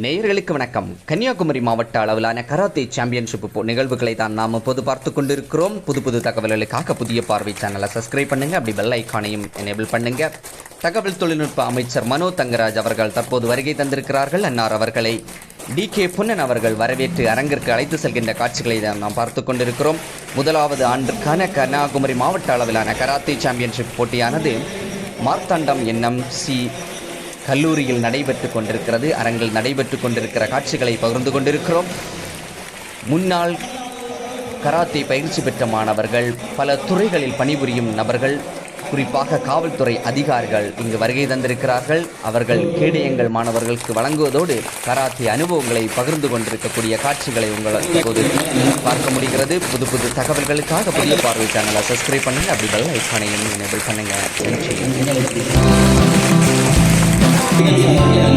நேயர்களுக்கு வணக்கம். கன்னியாகுமரி மாவட்ட அளவிலான கராத்தே சாம்பியன்ஷிப் போ- நிகழ்வுகளை தான் நாம் பொது பார்த்து கொண்டிருக்கிறோம். புது புது தகவல்களுக்காக புதிய பார்வை சேனலை சப்ஸ்கிரைப் பண்ணுங்க. அப்படி பெல் ஐக்கானையும் எனேபிள் பண்ணுங்க. தகவல் தொழில்நுட்ப அமைச்சர் மனோ தங்கராஜ் அவர்கள் தற்போது வருகை தந்திருக்கிறார்கள். அன்னார் அவர்களை டி. கே. புன்னன் அவர்கள் வரவேற்று அரங்கிற்கு அழைத்து செல்கின்ற காட்சிகளை தான் நாம் பார்த்து கொண்டிருக்கிறோம். முதலாவது ஆண்டிற்கான கன்னியாகுமரி மாவட்ட அளவிலான கராத்தே சாம்பியன்ஷிப் போட்டியானது மார்த்தாண்டம் என்எம் சி கல்லூரியில் நடைபெற்று கொண்டிருக்கிறது. அரங்கில் நடைபெற்று கொண்டிருக்கிற காட்சிகளை பகிர்ந்து கொண்டிருக்கிறோம். முன்னாள் கராத்தே பயிற்சி பெற்ற மாணவர்கள் பல துறைகளில் பணிபுரியும் நபர்கள் குறிப்பாக காவல்துறை அதிகாரிகள் இங்கு வருகை தந்திருக்கிறார்கள். அவர்கள் கேடயங்கள் மாணவர்களுக்கு வழங்குவதோடு கராத்தே அனுபவங்களை பகிர்ந்து கொண்டிருக்கக்கூடிய காட்சிகளை உங்கள் இப்போது பார்க்க முடிகிறது. புது புது தகவல்களுக்காக புதிய பார்வை சேனலை சப்ஸ்கிரைப் பண்ணுங்கள் அப்படி பெல் ஐக்கானையும் எனேபிள் பண்ணுங்க. Yeah. you.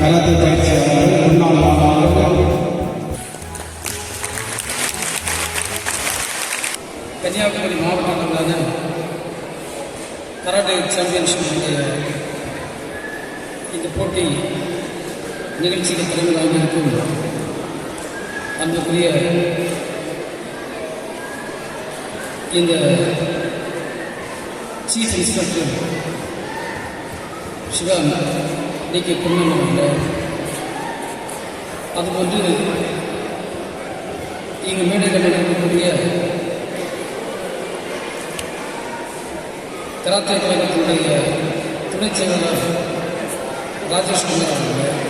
கராத்தே பயிற்சியாளர் முன்னாள் கன்னியாகுமரி மாவட்ட அளவிலான கராட்டே சாம்பியன்ஷிப் இந்த போட்டி நிகழ்ச்சிக்கு தலைமையாக இருக்கும். அன்புக்குரிய இந்த chief inspector Siva T K Ponnan அவர்கள் அதுபோன்று இங்கு மேடைகள் நடக்கக்கூடிய கராத்தே கழகத்தினுடைய துணைச் செயலாளர் ராஜேஷ்குமார் அவர்கள்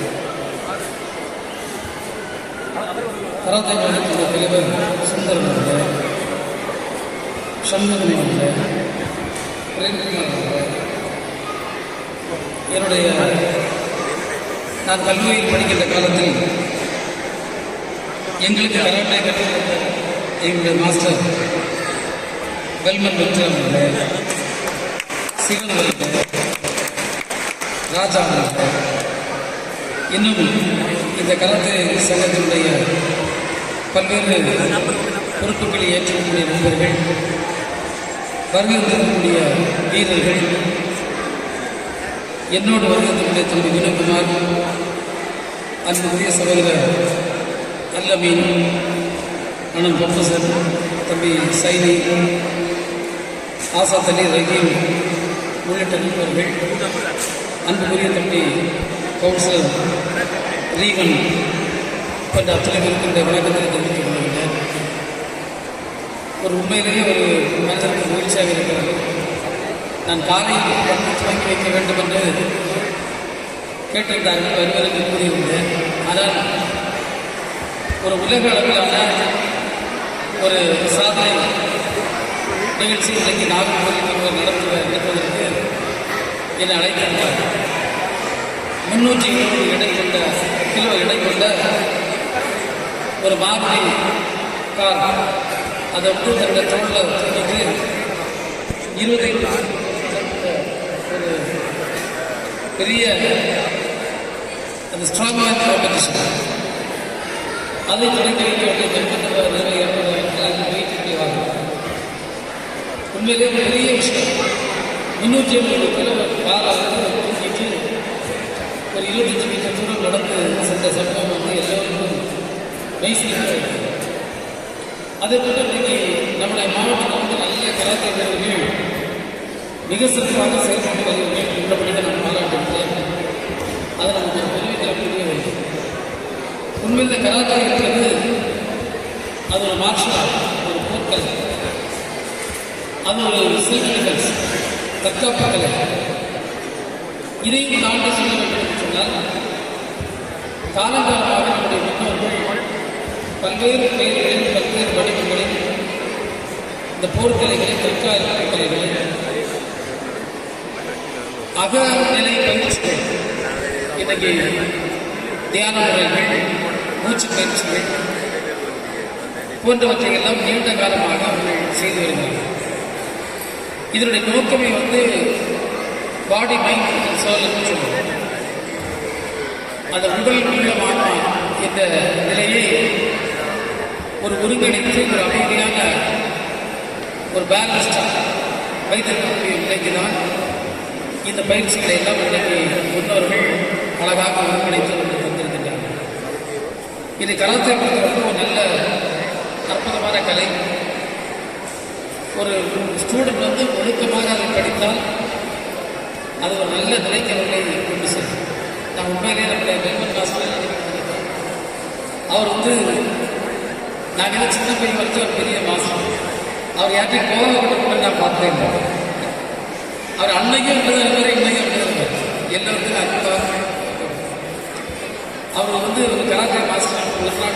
கராத்தே கழகத்தினுடைய தலைவர் சுந்தரம் அவர்கள் சண்முகன் அவர்கள் பிரேம்குமார் அவர்கள் என்னுடைய நான் கல்லூரியில் படிக்கின்ற காலத்தில் எங்களுக்கு கராட்டை கற்றுக் கொடுத்த எங்களுடைய மாஸ்டர் வெல்மன் வெற்றி சிவன் அவர்கள் ராஜா இன்னும் இந்த கராத்தே சங்கத்தினுடைய பல்வேறு பொறுப்புகளை ஏற்றக்கூடிய நண்பர்கள் வருகை தரக்கூடிய வீரர்கள் என்னோடு வருகிறதுடைய தம்பி வினோகுமார் அன்புக்குரிய சகோதரர் அல்லமீன் அண்ணன் ப்ரொஃபசர் தம்பி சைனி ஆசாத் அலி ரஹீம் உள்ளிட்ட நண்பர்கள் அன்புக்குரிய தம்பி கவுன்சிலர் ரீவன் போன்ற அத்தனை இருக்கின்ற வணக்கத்தை தெரிவித்துக் கொள்கிறேன். ஒரு உண்மையிலேயே ஒரு மனிதனுக்கு மகிழ்ச்சியாக இருக்கிறார்கள் நான் காலையில் வந்து துவங்கி வைக்க வேண்டும் என்று கேட்டிருந்தார்கள். வருவதற்கு கூறியிருந்தேன் ஆனால் ஒரு உலக அளவிலான ஒரு சாதனை நிகழ்ச்சி இன்றைக்கு நாகர்கோவில் ஒருவர் நடத்துவ நடத்துவதற்கு என்னை அழைத்திருந்தார். முன்னூற்றி இருபது எடை கொண்ட கிலோ எடை கொண்ட ஒரு மாதிரி கார். அதை வந்து தன்னுடைய தோளில் தூக்கிட்டு இருபது பெரிய அந்த ஸ்ட்ராங் காம்படிஷன் அதை தொடங்கி வைக்க வேண்டிய கல்வித்தவர் நிறைய உண்மையிலே பெரிய விஷயம். முன்னூற்றி ஐம்பது கிலோ காலை தூக்கிட்டு ஒரு இருபத்தஞ்சு மீட்டர் தூரம் நடந்து சென்ற சம்பவம் வந்து எல்லோருக்கும் மெய்சிலிருக்கிறது அதே போல இன்னைக்கு நம்முடைய மாவட்டத்தில் வந்து நல்ல கராத்தே வீரர்கள் மிக சிறப்பாக செயல்பட்டு வருகிறீர்கள் உள்ளபடி தான் நான் பாராட்டுகிறேன் அதை நமக்கு தெரிவிக்கக்கூடிய வேண்டும் உண்மையில் இந்த கலாச்சாரம் இருக்கிறது அது ஒரு மார்ஷல் ஒரு போர்க்கலை அது ஒரு செல்ஃப் தற்காப்பு கலை இதையும் தாண்டி சொல்ல வேண்டும் என்று சொன்னால் காலங்காலமாக நம்முடைய முன்னோர்கள் பல்வேறு பெயர்களில் பல்வேறு வடிவங்களில் இந்த போர்க்கலைகளை தற்கால கலைகளை அகநிலை பயிற்சிகள் இன்னைக்கு தியான முறைகள் மூச்சு பயிற்சிகள் போன்றவற்றை எல்லாம் நீண்ட காலமாக அவர்கள் செய்து வருகிறார்கள் இதனுடைய நோக்கமே வந்து பாடி மைண்ட் சோல் என்று சொல்லுவோம். அந்த உடல் மூலமான இந்த நிலையை ஒரு ஒருங்கிணைத்து ஒரு அமைதியான ஒரு பேலன்ஸ்டாக வைத்திருக்கக்கூடிய நிலைக்கு தான் இந்த பயிற்சிகளை எல்லாம் இன்றைக்கு முன்னோர்கள் அழகாக ஒருங்கிணைத்து கொண்டு வந்திருக்கின்றார்கள் இது கராத்தே பொறுத்தவரைக்கும் ஒரு நல்ல அற்புதமான கலை. ஒரு ஸ்டூடெண்ட் வந்து ஒழுக்கமாக அதை படித்தால் அது ஒரு நல்ல நிலைக்கு அவர்களை கொண்டு செல்லும். நான் உண்மையிலே நம்முடைய வெல்வன் மாஸ்டர் அவர் வந்து நான் ஏதோ சின்ன பையன் வரைக்கும் ஒரு பெரிய மாசம் அவர் யார்கிட்ட போக கூட நான் பார்த்தேன் அவர் அன்னைக்கும் அப்படிதான் இருந்தார் இன்னைக்கும் அப்படிதான் இருந்தார் எல்லாருக்கும் அன்பா அவர் வந்து ஒரு கராத்தே மாஸ்டர்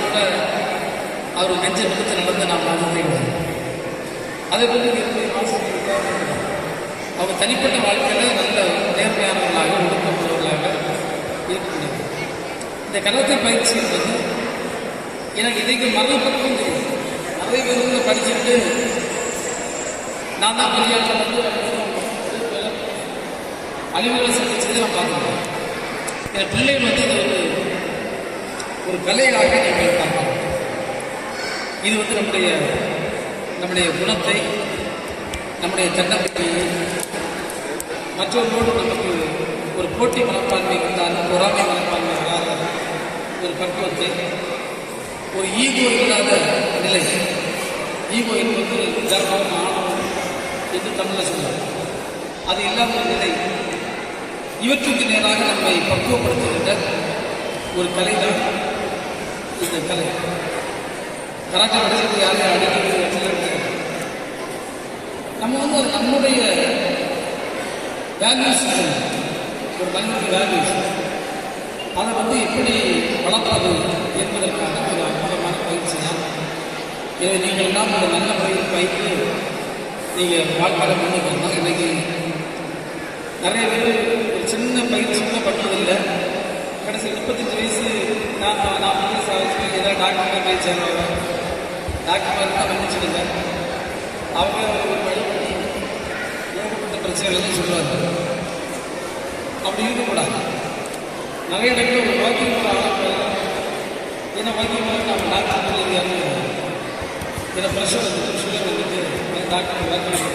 கூட அவர் நெஞ்சை நிறுத்து நடந்து நான் பார்த்ததே அதை அதே போல என்னுடைய அவங்க தனிப்பட்ட வாழ்க்கையில் நல்ல நேர்மையானவர்களாக ஒடுக்கப்படுவர்களாக இருக்கக்கூடியது இந்த கராத்தே பயிற்சி என்பது எனக்கு இதுக்கு பக்கம் தெரியும். நிறைய பேர் வந்து படிச்சுட்டு நான் தான் பணியாற்ற வந்து அழிவுகளை சந்திச்சது நான் பார்த்துருக்கேன் என் பிள்ளைகள் வந்து இது ஒரு ஒரு கலையாக நீங்கள் பார்க்கலாம் இது வந்து நம்முடைய நம்முடைய குணத்தை நம்முடைய தன்னம்பிக்கையை மற்றவர்களோடு நமக்கு ஒரு போட்டி மனப்பான்மை இருந்தாலும் பொறாமை மனப்பான்மை இல்லாத ஒரு பக்குவத்தை ஒரு ஈகோ இல்லாத நிலை. ஈகோ என்பது தர்மம் ஆணவம் என்று தமிழில் சொல்லுவாங்க. அது இல்லாத நிலை. இவற்றுக்கு நேராக நம்மை பக்குவப்படுத்துகின்ற ஒரு கலைதான் தான் இந்த கலை கராட்டை யார் யாரையும் அடிக்கிறது நம்ம வந்து ஒரு நம்முடைய வேல்யூஸ் ஒரு மனிதனுக்கு வேல்யூஸ் அதை வந்து எப்படி வளர்ப்பது என்பதற்கான ஒரு அற்புதமான பயிற்சி தான். இதை நீங்கள் எல்லாம் ஒரு நல்ல முறையில் பயிற்சி நீங்கள் வாழ்க்கையில் வந்தால் இன்னைக்கு நிறைய பேர் ஒரு சின்ன பயிற்சி கூட பண்ணுவதில்லை கடைசி முப்பத்தஞ்சு வயசு நான் நாற்பது வயசு ஆச்சு ஏதாவது டாக்டர் போய் சேர்ந்தவங்க. டாக்டர் மாதிரி தான் வந்துச்சுடுங்க அவங்க ஒரு வழி ஏகப்பட்ட பிரச்சனைகள் சொல்லுவாங்க. அப்படி இருக்கக்கூடாது. நிறைய இடத்துல ஒரு வைத்தியம் போகிற ஏன்னா வாக்கியமாக நம்ம டாக்டர் சொல்லி யாரும் இதை பிரச்சனை வந்துட்டு சுகர் வந்துட்டு டாக்டர் வைத்தியம்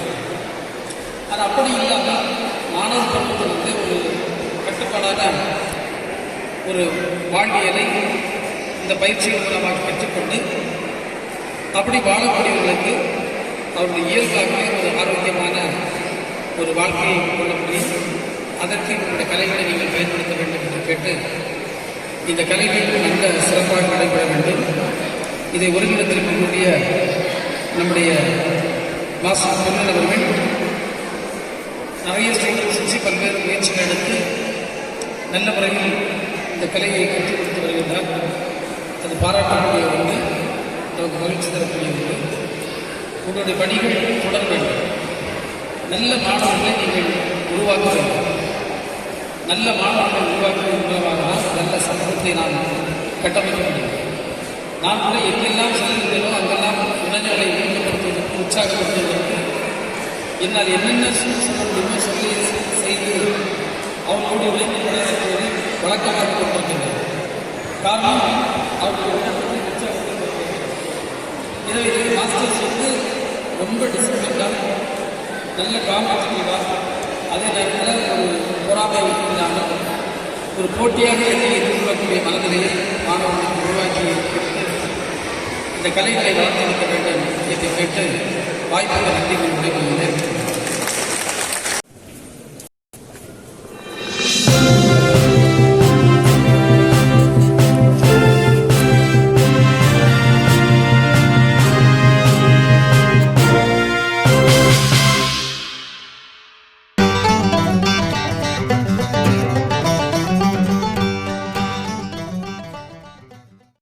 அது அப்படி இல்லாமல் மாணவ பருவத்தில் வந்து ஒரு கட்டுப்பாடாக ஒரு வாழ்வியலை இந்த பயிற்சிகள் மூலமாக பெற்றுக்கொண்டு அப்படி வாழக்கூடியவர்களுக்கு அவருடைய இயல்பாகவே ஒரு ஆரோக்கியமான ஒரு வாழ்க்கையை கொள்ள முடியும். அதற்கு உங்களுடைய கலைகளை நீங்கள் பயன்படுத்த வேண்டும் என்று கேட்டு இந்த கலைகள் நல்ல சிறப்பாக நடைபெற வேண்டும். இதை ஒருங்கிணைத்திருக்கக்கூடிய நம்முடைய மாஸ்டர் பொன்னன் அவர்கள் நிறைய ஸ்டூடெண்ட்ஸ் வச்சு பல்வேறு முயற்சிகள் எடுத்து நல்ல முறையில் இந்த கலையை கற்றுக் கொடுத்து வருகின்றார். அது பாராட்டக்கூடிய ஒன்று. நமக்கு மகிழ்ச்சி தரக்கூடிய ஒன்று. உங்களுடைய பணிகள் தொடர வேண்டும். நல்ல மாணவர்களை நீங்கள் உருவாக்க வேண்டும். நல்ல மாணவர்கள் உருவாக்குவதன் மூலமாக தான் நல்ல சமூகத்தை நாம் கட்டமைக்க முடியும் நான் கூட எங்கெல்லாம் செல்கின்றனோ அங்கெல்லாம் இளைஞர்களை ஊக்கப்படுத்துவதற்கு உற்சாகப்படுத்துவதற்கு என்னால் என்னென்ன சொல்ல முடியுமோ சொல்லி செய்து அவர்களோடு உழைப்பு வழக்கமாக காரணம் அவர்களுக்கு எனவே இது மாஸ்டர்ஸ் வந்து ரொம்ப டிசிப்ளின்டாக நல்ல காம்படிட்டிவாக அதே நேரத்தில் ஒரு பொறாமை இல்லாமல் ஒரு போட்டியாக எதிர்கொள்ளக்கூடிய மனநிலையை மாணவர்களுக்கு உருவாக்கி இந்த கலைகளை வளர்த்தெடுக்க வேண்டும் என்று கேட்டு வாய்ப்புகள் நன்றி கொண்டு